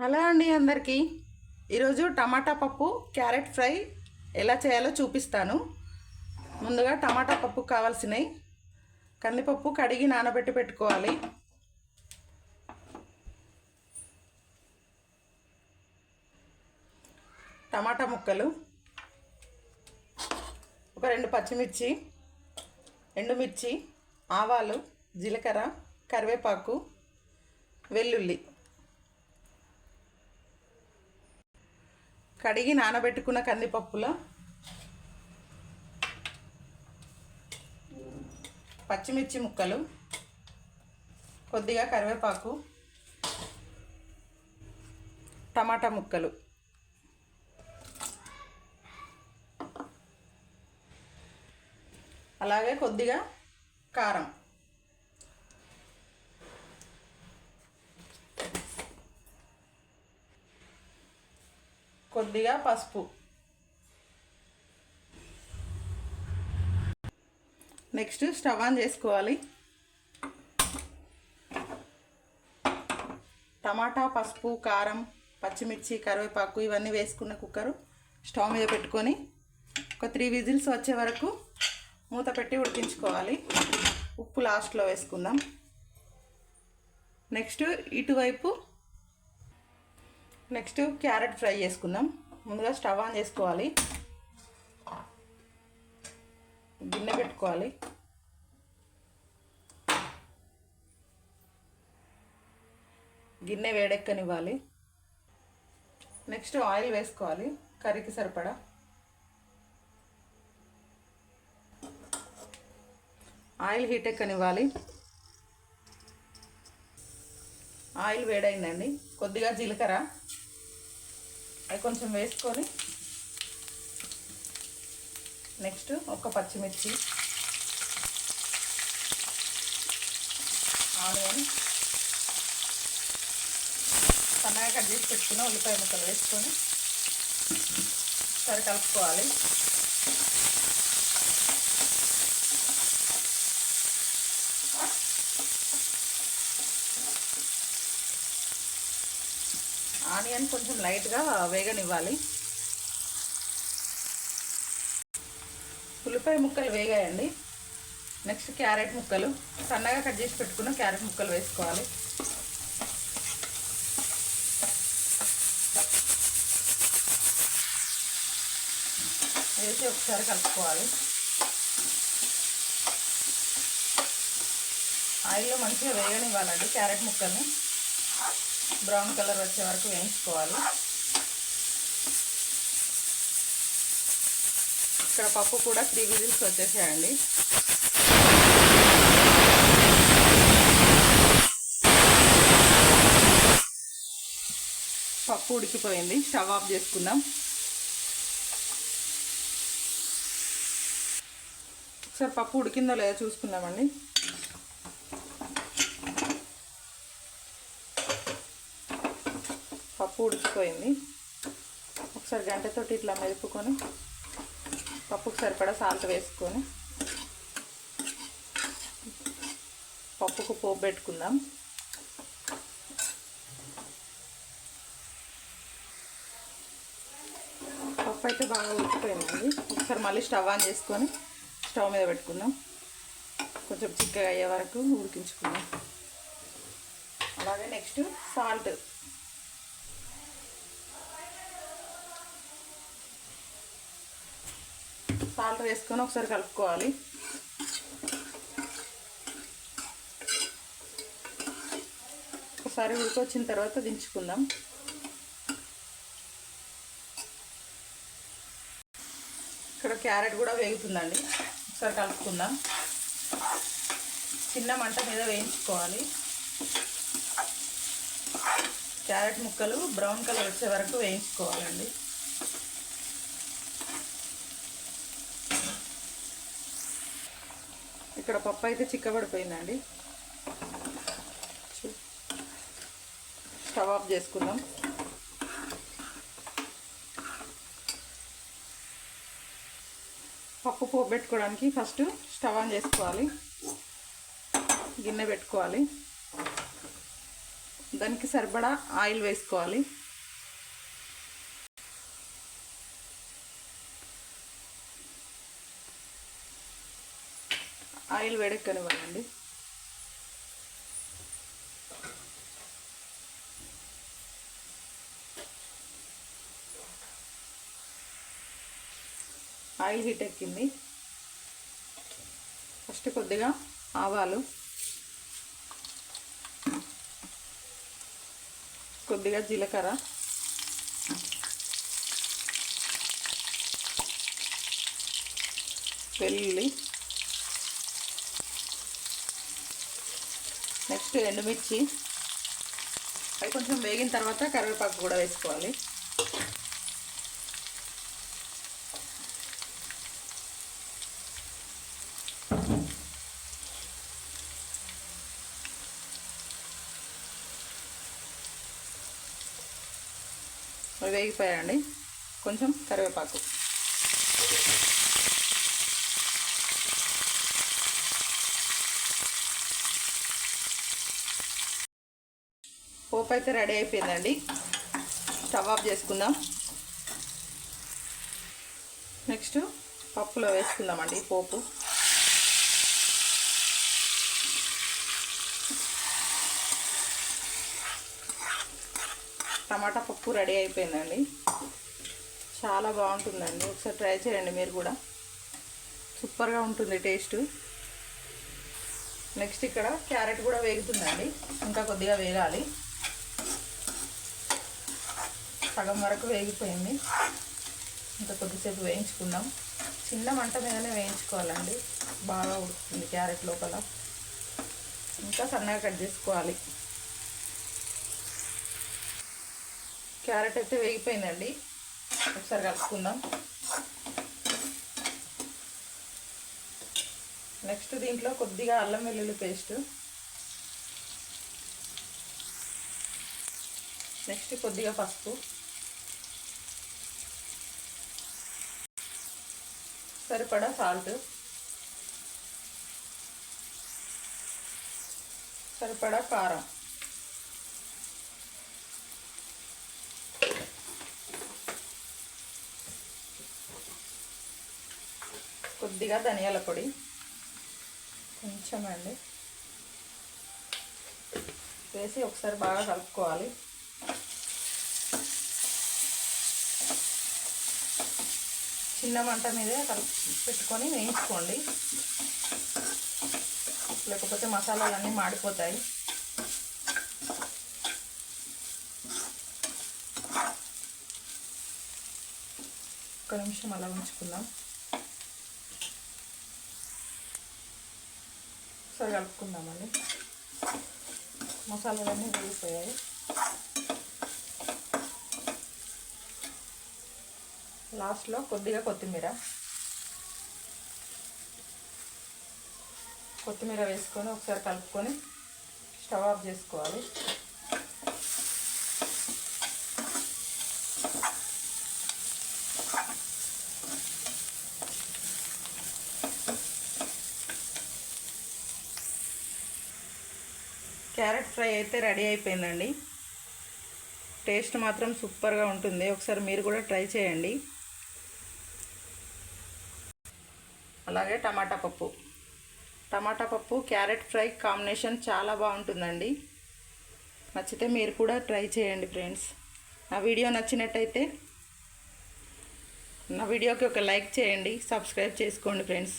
Hello అండి అందరికీ. ఈరోజు టమాటా పప్పు క్యారెట్ ఫ్రై ఎలా చేయాలో చూపిస్తాను. ముందుగా టమాటా పప్పు కావాల్సినవి కందిపప్పు కడిగి నానబెట్టి పెట్టుకోవాలి. టమాటా ముక్కలు ఒక రెండు పచ్చిమిర్చి ఎండుమిర్చి ఆవాలు జీలకర్ర కరివేపాకు వెల్లుల్లి. కడిగి నానబెట్టుకున్న కందిపప్పులో పచ్చిమిర్చి ముక్కలు కొద్దిగా కరివేపాకు టమాటా ముక్కలు. అలాగే కొద్దిగా కారం. కొద్దిగా పసుపు. నెక్స్ట్ స్టవ్ ఆన్ చేసుకోవాలి. టమాటా పసుపు కారం పచ్చిమిర్చి కరివేపాకు ఇవన్నీ వేసుకున్న కుక్కరు స్టవ్ మీద పెట్టుకొని ఒక త్రీ విజిల్స్ వచ్చే వరకు మూత పెట్టి ఉడికించుకోవాలి. ఉప్పు లాస్ట్లో వేసుకుందాం. నెక్స్ట్ ఇటువైపు నెక్స్ట్ క్యారెట్ ఫ్రై చేసుకుందాం. ముందుగా స్టవ్ ఆన్ చేసుకోవాలి. గిన్నె పెట్టుకోవాలి. గిన్నె వేడెక్కనివ్వాలి. నెక్స్ట్ ఆయిల్ వేసుకోవాలి. కర్రీకి సరిపడా. ఆయిల్ హీట్ ఎక్కనివ్వాలి. ఆయిల్ వేడైందండి. కొద్దిగా జీలకర్ర. అది కొంచెం వేసుకొని నెక్స్ట్ ఒక పచ్చిమిర్చి ఆనియన్ సన్నగా కట్ చేసి పెట్టుకున్న ఉల్లిపాయ ముక్కలు వేసుకొని సరి కలుపుకోవాలి ఆనియన్ కొంచెం లైట్గా వేగనివ్వాలి. ఉల్లిపాయ ముక్కలు వేగాయండి. నెక్స్ట్ క్యారెట్ ముక్కలు. సన్నగా కట్ చేసి పెట్టుకున్న క్యారెట్ ముక్కలు వేసుకోవాలి. వేసి ఒకసారి కలుపుకోవాలి. ఆయిల్లో మంచిగా వేగనివ్వాలండి క్యారెట్ ముక్కల్ని. బ్రౌన్ కలర్ వచ్చే వరకు వేయించుకోవాలి. ఇక్కడ పప్పు కూడా త్రీ విజిల్స్ వచ్చేసాయండి. పప్పు ఉడికిపోయింది. స్టవ్ ఆఫ్ చేసుకుందాం. ఒకసారి పప్పు ఉడికిందో లేదో చూసుకుందామండి. పప్పు ఉడికిపోయింది ఒకసారి గంటతోటి ఇట్లా మెదుపుకొని పప్పుకు సరిపడా సాల్ట్ వేసుకొని పప్పుకు పోపు పెట్టుకుందాం. పప్పు అయితే బాగా ఉడికిపోయిందండి. ఒకసారి మళ్ళీ స్టవ్ ఆన్ చేసుకొని స్టవ్ మీద పెట్టుకుందాం. కొంచెం చిక్కగా అయ్యే వరకు ఉడికించుకుందాం. అలాగే నెక్స్ట్ సాల్ట్. సాల్ట్ వేసుకొని ఒకసారి కలుపుకోవాలి. ఒకసారి ఉడికొచ్చిన తర్వాత దించుకుందాం. ఇక్కడ క్యారెట్ కూడా వేగుతుందండి. ఒకసారి కలుపుకుందాం. చిన్న మంట మీద వేయించుకోవాలి. క్యారెట్ ముక్కలు బ్రౌన్ కలర్ వచ్చే వరకు వేయించుకోవాలండి. ఇక్కడ పప్పు అయితే చిక్కబడిపోయిందండి. స్టవ్ ఆఫ్ చేసుకుందాం. పప్పు పోబెట్టుకోవడానికి పెట్టుకోవడానికి ఫస్ట్ స్టవ్ ఆన్ చేసుకోవాలి. గిన్నె పెట్టుకోవాలి. దానికి సరిపడా ఆయిల్ వేసుకోవాలి. ఆయిల్ వేడెక్కనివ్వాలండి ఆయిల్ హీట్ ఎక్కింది. ఫస్ట్ కొద్దిగా ఆవాలు. కొద్దిగా జీలకర్ర. వెల్లుల్లి నెక్స్ట్ ఎండుమిర్చి అవి కొంచెం వేగిన తర్వాత కరివేపాకు కూడా వేసుకోవాలి. వేగిపోయాయండి. కొంచెం కరివేపాకు. పప్పు అయితే రెడీ అయిపోయిందండి. స్టవ్ ఆఫ్ చేసుకుందాం. నెక్స్ట్ పప్పులో వేసుకుందామండి పోపు. టమాటా పప్పు రెడీ అయిపోయిందండి. చాలా బాగుంటుందండి. ఒకసారి ట్రై చేయండి మీరు కూడా. సూపర్గా ఉంటుంది టేస్ట్. నెక్స్ట్ ఇక్కడ క్యారెట్ కూడా వేగుతుందండి. ఇంకా కొద్దిగా వేగాలి. సగం వరకు వేగిపోయింది. ఇంకా కొద్దిసేపు వేయించుకుందాం. చిన్న మంట మీదనే వేయించుకోవాలండి. బాగా ఉడుకుతుంది క్యారెట్ లోపల. ఇంకా సన్నగా కట్ చేసుకోవాలి. క్యారెట్ అయితే వేగిపోయిందండి. ఒకసారి కలుపుకుందాం. నెక్స్ట్ దీంట్లో కొద్దిగా అల్లం వెల్లుల్లి పేస్ట్. నెక్స్ట్ కొద్దిగా పసుపు. సరిపడా సాల్ట్. సరిపడా కారం. కొద్దిగా ధనియాల పొడి. కొంచెం అండి వేసి ఒకసారి బాగా కలుపుకోవాలి. చిన్న మంట మీదే పెట్టుకొని వేయించుకోండి. లేకపోతే మసాలాలన్నీ మాడిపోతాయి. ఒక నిమిషం అలా ఉంచుకుందాం. ఒకసారి కలుపుకుందామండి. మసాలాలన్నీ వేగిపోయాయి. లాస్ట్లో కొద్దిగా కొత్తిమీర. కొత్తిమీర వేసుకొని ఒకసారి కలుపుకొని స్టవ్ ఆఫ్ చేసుకోవాలి. క్యారెట్ ఫ్రై అయితే రెడీ అయిపోయిందండి. టేస్ట్ మాత్రం సూపర్గా ఉంటుంది. ఒకసారి మీరు కూడా ట్రై చేయండి. అలాగే టమాటా పప్పు. టమాటా పప్పు క్యారెట్ ఫ్రై కాంబినేషన్ చాలా బాగుంటుందండి. నచ్చితే మీరు కూడా ట్రై చేయండి ఫ్రెండ్స్. నా వీడియో నచ్చినట్టయితే నా వీడియోకి ఒక లైక్ చేయండి సబ్స్క్రైబ్ చేసుకోండి ఫ్రెండ్స్.